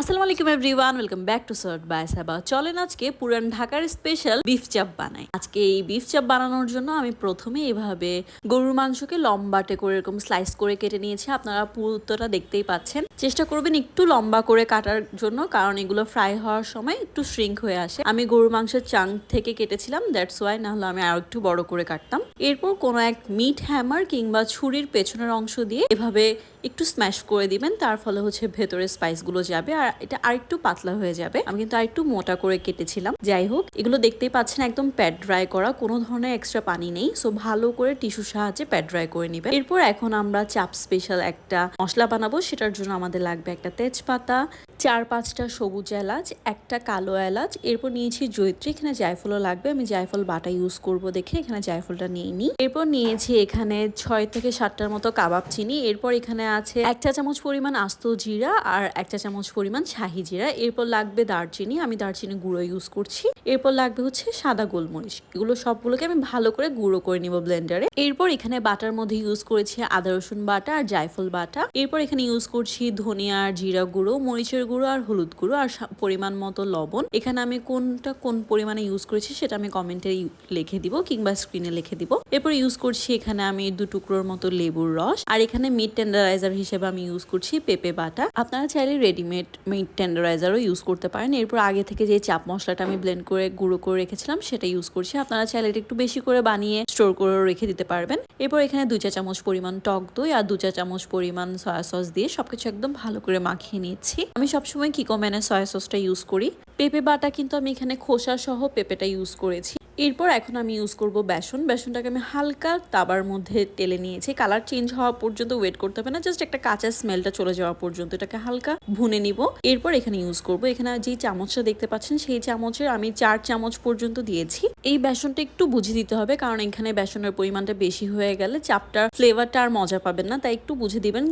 আসসালামু আলাইকুম everyone, welcome back to সার্ট বাই সাবা চলেন আজকে পুরান ঢাকার স্পেশাল বিফ চাপ বানাই। আজকে এই বিফ চাপ বানানোর জন্য আমি প্রথমে এভাবে গরুর মাংসকে লম্বাটে করে এরকম স্লাইস করে কেটে নিয়েছি। আপনারা পুরোটা দেখতেই পাচ্ছেন। চেষ্টা করবেন একটু লম্বা করে কাটার জন্য, কারণ এগুলো ফ্রাই হওয়ার সময় একটু শ্রিঙ্ক হয়ে আসে। আমি গরুর মাংসের চাং থেকে কেটেছিলাম দ্যাটস ওয়াই না হলে আমি আরও একটু বড় করে কাটতাম। এরপর কোনো এক মিট হ্যামার কিংবা ছুরির পেছনের অংশ দিয়ে এভাবে একটু স্ম্যাশ করে দিবেন, তার ফলে হচ্ছে ভেতরে স্পাইসগুলো যাবে আর এটা আরেকটু পাতলা হয়ে যাবে। আমি কিন্তু আরেকটু মোটা করে কেটেছিলাম। যাই হোক, এগুলো দেখতেই পাচ্ছেন একদম প্যাড ড্রাই করা, কোনো ধরনের এক্সট্রা পানি নেই। সো ভালো করে টিস্যুর সাহায্যে প্যাড ড্রাই করে নিবে এরপর এখন আমরা চাপ স্পেশাল একটা মশলা বানাবো, সেটার জন্য আমাদের লাগবে একটা তেজপাতা, চার পাঁচটা সবুজ এলাচ, একটা কালো এলাচ। এরপর নিয়েছি জৈত্রী এখানে জায়ফলও লাগবে। আমি জায়ফল বাটা ইউজ করব দেখে এখানে জায়ফলটা নিয়ে নিই। এরপর নিয়েছি এখানে ছয় থেকে সাতটার মতো কাবাব চিনি। এরপর এখানে আছে। এক চা চামচ পরিমাণ আস্ত জিরা আর এক চা চামচ পরিমাণ শাহি জিরা। এরপর লাগবে দারচিনি। আমি দারচিনি গুঁড়ো ইউজ করছি। এরপর লাগবে হচ্ছে সাদা গোলমরিচ। এগুলো সবগুলোকে আমি ভালো করে গুঁড়ো করে নিব ব্লেন্ডারে এরপর এখানে বাটার মধ্যে ইউজ করেছি আদা, রসুন বাটা আর জায়ফল বাটা। এরপর এখানে ইউজ করছি ধনিয়া আর জিরা গুঁড়ো, মরিচের গুঁড়ো আর হলুদ গুঁড়ো আর পরিমাণ মতো লবণ। এখানে আমি কোনটা কোন পরিমাণে ইউজ করেছি সেটা আমি কমেন্টে লিখে দিব কিংবা স্ক্রিনে লিখে দিব। এরপর ইউজ করছি এখানে আমি দু টুকরোর মতো লেবুর রস। আর এখানে মিট টেন্ডারাইজার হিসেবে আমি ইউজ করছি পেঁপে বাটা। আপনারা চাইলে রেডিমেড মিট টেন্ডারাইজারও ইউজ করতে পারেন। এরপর আগে থেকে যে চাপ মশলাটা আমি ব্লেন্ড করে গুঁড়ো করে রেখেছিলাম, সেটা ইউজ করছি। আপনারা চাইলে একটু বেশি করে বানিয়ে স্টোর করে রেখে দিতে পারবেন। এরপর এখানে দু চা চামচ পরিমাণ টক দই আর দু চা চামচ পরিমাণ সয়া সস দিয়ে সবকিছু একদম ভালো করে মাখিয়ে নিচ্ছি। আমি সবসময় কিকো ম্যানের সয়া সসটা ইউজ করি। পেঁপে বাটা কিন্তু আমি এখানে খোসা সহ পেঁপেটা ইউজ করেছি। এরপর এখন আমি ইউজ করব বেসন। বেসনটাকে আমি হালকা তাবার মধ্যে টেলে নিয়েছি। কালার চেঞ্জ হওয়া পর্যন্ত ওয়েট করতে হবে না। জাস্ট একটা কাঁচা স্মেলটা চলে যাওয়া পর্যন্ত এটাকে হালকা ভুনে নিব। এরপর এখানে ইউজ করব। এখানে যে চামচটা দেখতে পাচ্ছেন, সেই চামচের আমি চার চামচ পর্যন্ত দিয়েছি। এই বেসনটা একটু বুঝে দিতে হবে, কারণ এখানে বেসনের পরিমাণটা বেশি হয়ে গেলে চাপটার ফ্লেভারটা আর মজা পাবেন না। তাই একটু বুঝে দিবেন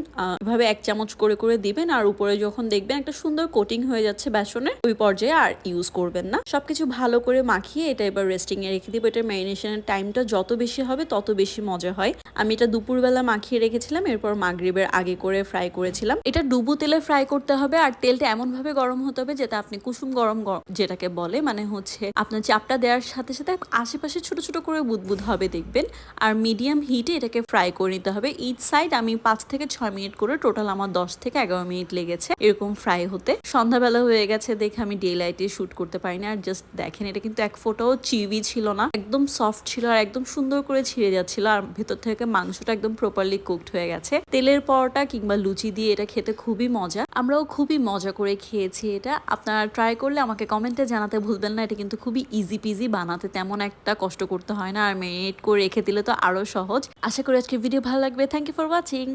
এভাবে এক চামচ করে করে দিবেন আর উপরে যখন দেখবেন একটা সুন্দর কোটিং হয়ে যাচ্ছে বেসনের, ওই পর্যায়ে আর ইউজ করবেন না। সবকিছু ভালো করে মাখিয়ে এটা এবার রেস্টিং এ রেখে দিব, এটার ম্যারিনেশনের টাইমটা যত বেশি হবে তত বেশি মজা হয়। আমি এটা দুপুরবেলা মাখিয়ে রেখেছিলাম, এরপর মাগরিবের আগে করে ফ্রাই করেছিলাম। এটা ডুবু তেলে ফ্রাই করতে হবে আর তেলটা এমন ভাবে গরম হতে হবে যেটা আপনি কুসুম গরম যেটাকে বলে মানে হচ্ছে আপনার চাপটা দেওয়ার সাথে সাথে আশেপাশে ছোট ছোট করে বুদবুদ হবে দেখবেন। আর মিডিয়াম হিটে এটাকে ফ্রাই করে নিতে হবে। ইচ সাইড আমি পাঁচ থেকে ছয় মিনিট করে টোটাল আমার দশ থেকে এগারো মিনিট লেগেছে এরকম ফ্রাই হতে। সন্ধ্যাবেলা হয়ে গেছে দেখে আমি ডে লাইটে শুট করতে পারিনি। আর জাস্ট দেখেন, এটা কিন্তু এক ফোটাও চিবি ছিল না, একদম সফট ছিল আর একদম সুন্দর করে ছিঁড়ে যাচ্ছিল আর ভেতর থেকে মাংসটা একদম প্রপারলি কুকড হয়ে গেছে। তেলের পরোটা কিংবা লুচি দিয়ে এটা খেতে খুবই মজা। আমরাও খুবই মজা করে খেয়েছি এটা। আপনারা ট্রাই করলে আমাকে কমেন্টে জানাতে ভুলবেন না, এটা কিন্তু খুবই ইজি পিজি বানাতে তেমন একটা কষ্ট করতে হয় না আর মেরিনেট করে রেখে দিলে তো আরও সহজ। আশা করি আজকে ভিডিও ভালো লাগবে। Thank you for watching